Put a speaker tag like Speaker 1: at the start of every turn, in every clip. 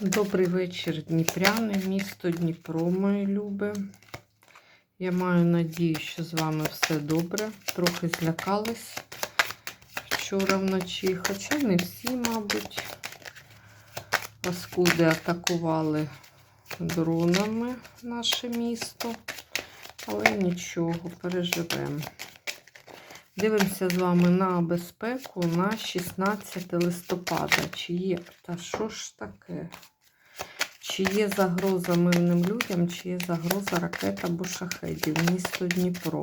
Speaker 1: Добрий вечір, Дніпряни, місто Дніпро, мої любі. Я маю надію, що з вами все добре. Трохи злякались вчора вночі, хоча не всі, мабуть. Паскуди атакували дронами наше місто, але нічого, переживемо. Дивимося з вами на безпеку на 16 листопада. Чи є, та що ж таке? Чи є загроза мирним людям, чи є загроза ракет або шахедів? Місто Дніпро.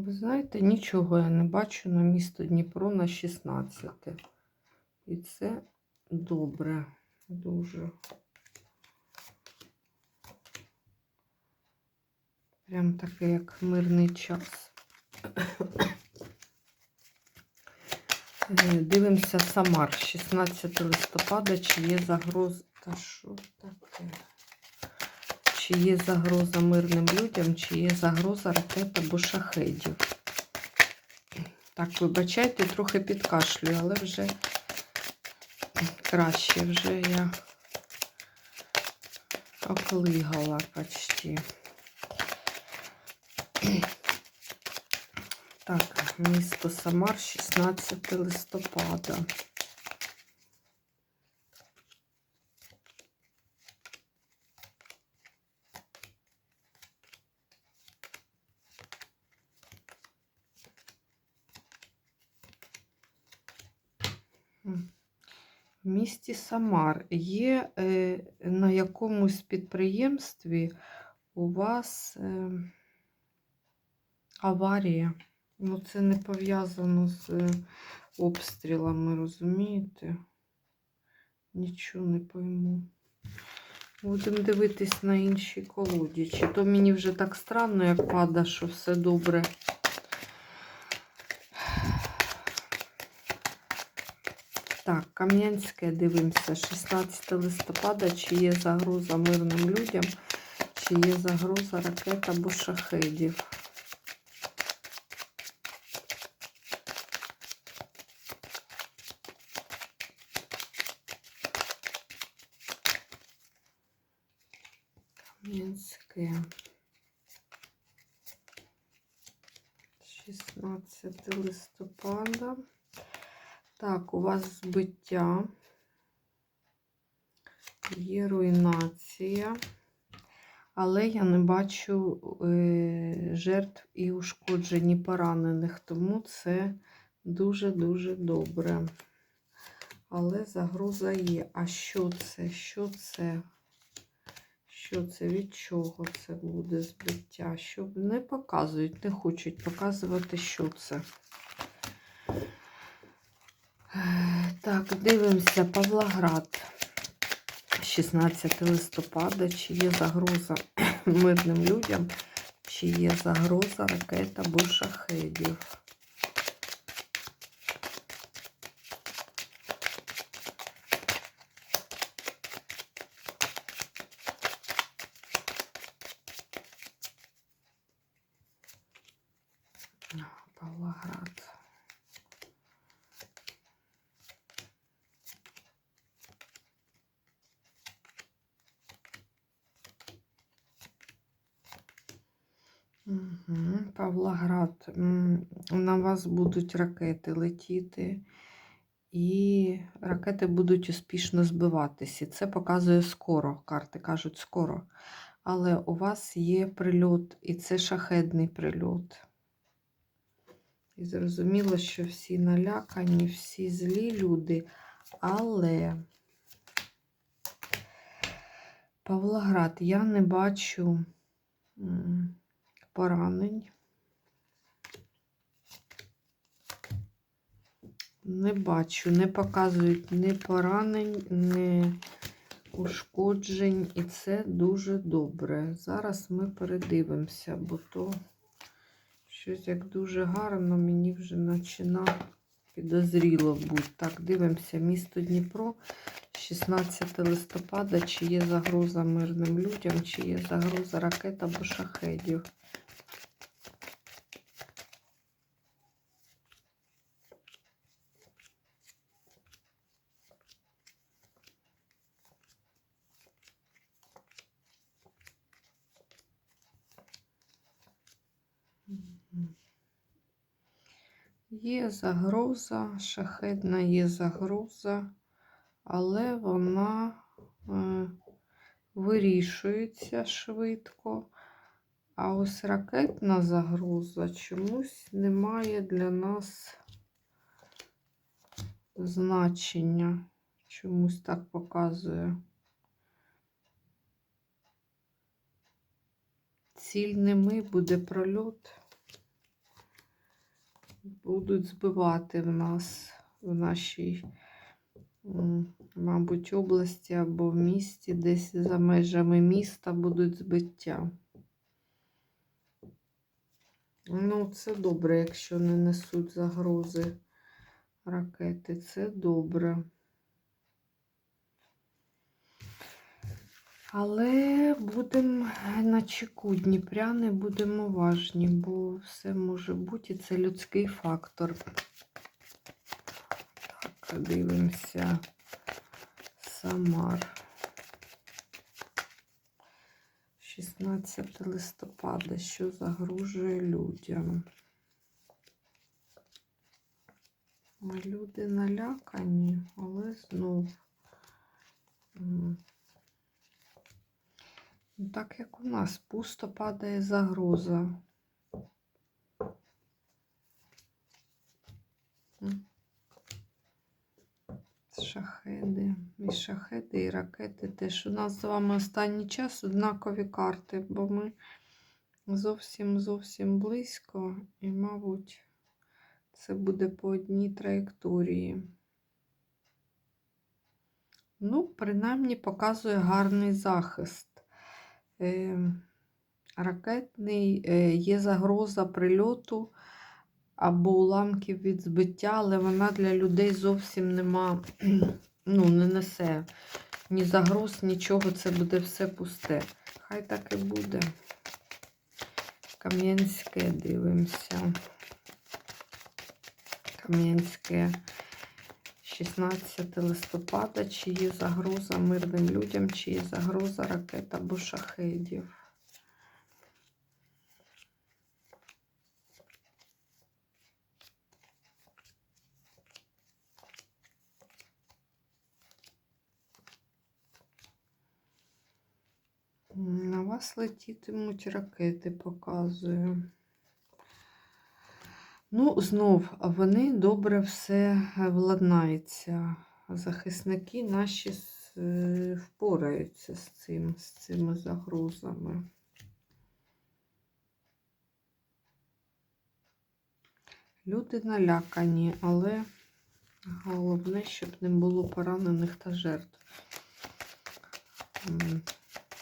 Speaker 1: Ви знаєте, нічого я не бачу на місто Дніпро на 16. І це добре, дуже. Прям таке, як мирний час. Е, Дивимося Самар, 16 листопада, чи є загроза. Та що таке? Чи є загроза мирним людям, чи є загроза ракет або шахедів. Так, вибачайте, трохи підкашлюю, але вже краще, вже я оклигала почти. Так, місто Самар, 16 листопада. Місті Самар є е, на якомусь підприємстві у вас е, аварія. Ну, це не пов'язано з е, обстрілами, розумієте? Нічого не пойму. Будемо дивитись на інші колоді. Чи то мені вже так странно, як пада, що все добре. Так, Кам'янське дивимося, 16 листопада, чи є загроза мирним людям, чи є загроза ракет або шахедів. Кам'янське. 16 листопада. Так, у вас збиття, є руйнація, але я не бачу е, жертв і ушкоджень і поранених, тому це дуже-дуже добре. Але загроза є. А що це? Що це? Що це? Від чого це буде збиття? Щоб не показують, не хочуть показувати, що це. Так, дивимося Павлоград. 16 листопада. Чи є загроза мирним людям, чи є загроза ракет або. Павлоград. Угу. М, На вас будуть ракети летіти, і ракети будуть успішно збиватися. Це показує скоро. Карти кажуть скоро. Але у вас є прильот, і це шахедний прильот. І зрозуміло, що всі налякані, всі злі люди, але Павлоград, я не бачу. поранень. Не бачу, не показують ні поранень, ні ушкоджень, і це дуже добре. Зараз ми передивимося, бо то щось як дуже гарно мені вже почина підозріло бути. Так, дивимося, місто Дніпро, 16 листопада, чи є загроза мирним людям, чи є загроза ракет або шахедів. Є загроза, шахедна є загроза, але вона е, вирішується швидко. А ось ракетна загроза чомусь не має для нас значення. Чомусь так показує. Ціль не ми, буде прольот. Будуть збивати в нас в нашій, мабуть, області або в місті, десь за межами міста будуть збиття. Ну, це добре, якщо не несуть загрози ракети. Це добре. Але будемо на чеку Дніпряни, будемо уважні, бо все може бути, і це людський фактор. Так, дивимося. Самар. 16 листопада, що загрожує людям. Люди налякані, але знов. Ну, Так як у нас пусто падає загроза. Шахеди, і шахеди, і ракети теж. У нас з вами останній час однакові карти, бо ми зовсім зовсім близько, і, мабуть, це буде по одній траєкторії. Ну, принаймні показує гарний захист. Е, ракетний, е, є загроза прильоту або уламків від збиття, але вона для людей зовсім нема, ну, не несе ні загроз, нічого, це буде все пусте. Хай так і буде. Кам'янське дивимося. Кам'янське. 16 листопада, чи є загроза мирним людям, чи є загроза ракет або шахедів. На вас летітимуть ракети, показую. Ну, знов, вони добре все владнаються. Захисники наші е, впораються з цим, з цими загрозами. Люди налякані, але головне, щоб не було поранених та жертв.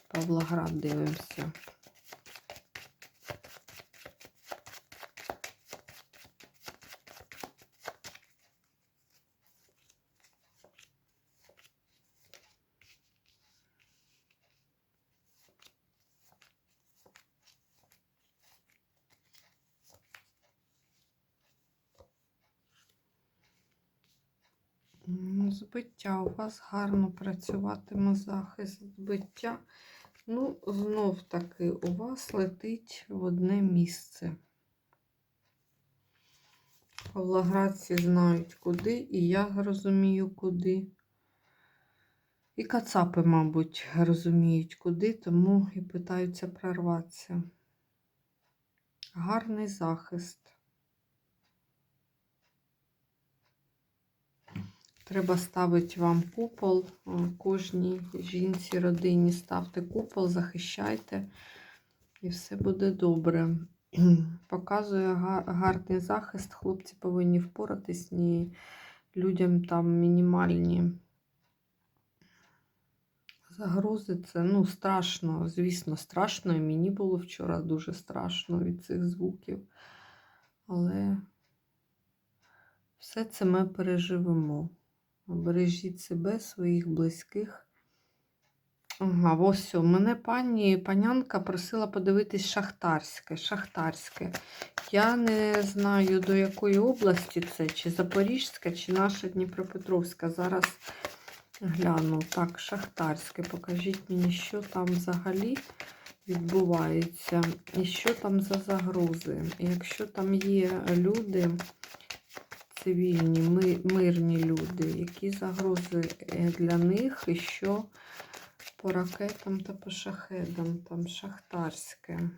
Speaker 1: Павлоград дивимося. Збиття. У вас гарно працюватиме захист збиття. Ну, знов таки, у вас летить в одне місце. Павлоградці знають куди, і я розумію, куди. І кацапи, мабуть, розуміють куди, тому і питаються прорватися. Гарний захист. Треба ставити вам купол. Кожній жінці, родині ставте купол, захищайте, і все буде добре. Показує гарний захист. Хлопці повинні впоратись, ні людям там мінімальні Загрози це ну, страшно, звісно, страшно. І мені було вчора дуже страшно від цих звуків. Але все це ми переживемо. Бережіть себе, своїх близьких. Ага, ось о, мене пані панянка просила подивитись шахтарське. Шахтарське. Я не знаю, до якої області це, чи Запорізька, чи наша Дніпропетровська. Зараз гляну. Так, шахтарське. Покажіть мені, що там взагалі відбувається. І що там за загрози. Якщо там є люди цивільні, мирні люди, які загрози е, для них і що по ракетам та по шахедам, там шахтарське.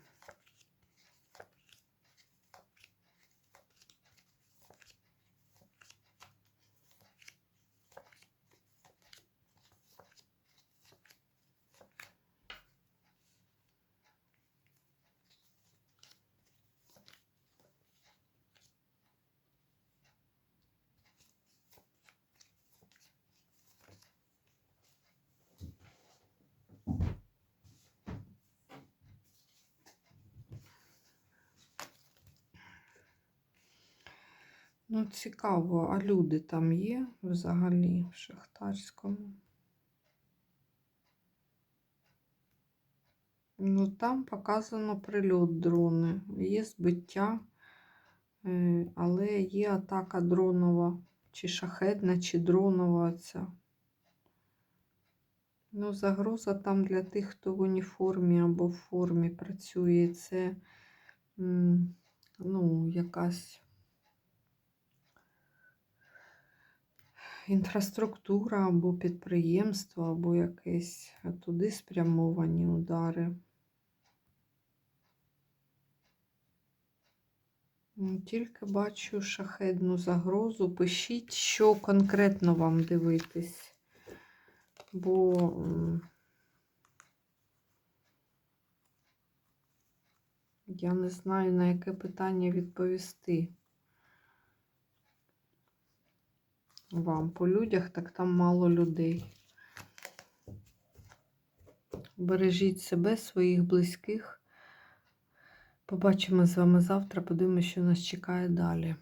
Speaker 1: Ну, цікаво, а люди там є взагалі в Шахтарському? Ну, там показано прильот дрони. Є збиття, е, але є атака дронова, чи шахедна, чи дронова ця. Ну, загроза там для тих, хто в уніформі або в формі працює. Це ну, якась інфраструктура або підприємство, або якесь туди спрямовані удари. Тільки бачу шахедну загрозу. Пишіть, що конкретно вам дивитись. Бо я не знаю, на яке питання відповісти. Вам по людях, так там мало людей. Бережіть себе, своїх близьких. Побачимо з вами завтра, подивимося, що нас чекає далі.